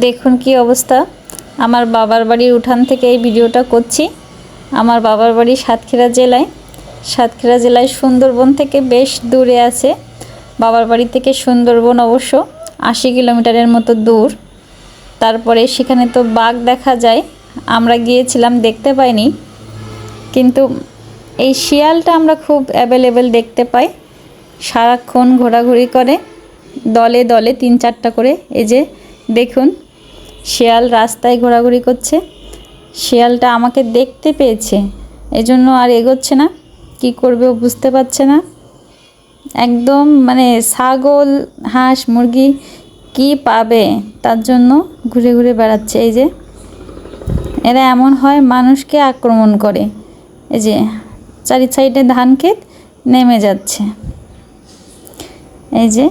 দেখুন কি অবস্থা। আমার বাবার বাড়ির উঠান থেকে এই ভিডিওটা করছি। আমার বাবার বাড়ি সাতক্ষীরা জেলায়। সাতক্ষীরা জেলায় সুন্দরবন থেকে বেশ দূরে আছে। বাবার বাড়ি থেকে সুন্দরবন অবশ্য আশি কিলোমিটারের মতো দূর। তারপরে সেখানে তো বাঘ দেখা যায়। আমরা গিয়েছিলাম, দেখতে পাইনি। কিন্তু এই শিয়ালটা আমরা খুব অ্যাভেলেবেল দেখতে পাই। সারাক্ষণ ঘোরাঘুরি করে। দলে দলে তিন চারটা করে এই যে দেখুন, শিয়াল রাস্তায় ঘোরাঘুরি করছে। শিয়ালটা আমাকে দেখতে পেয়েছে। এজন্য আর এগোচ্ছে না। কি করবে ও বুঝতে পারছে না। একদম মানে ছাগল, হাঁস, মুরগি কি পাবে তার জন্য ঘুরে ঘুরে বেড়াচ্ছে। এই যে, এরা এমন হয় মানুষকে আক্রমণ করে। এই যে, চারি সাইডে ধান ক্ষেত নেমে যাচ্ছে। এই যে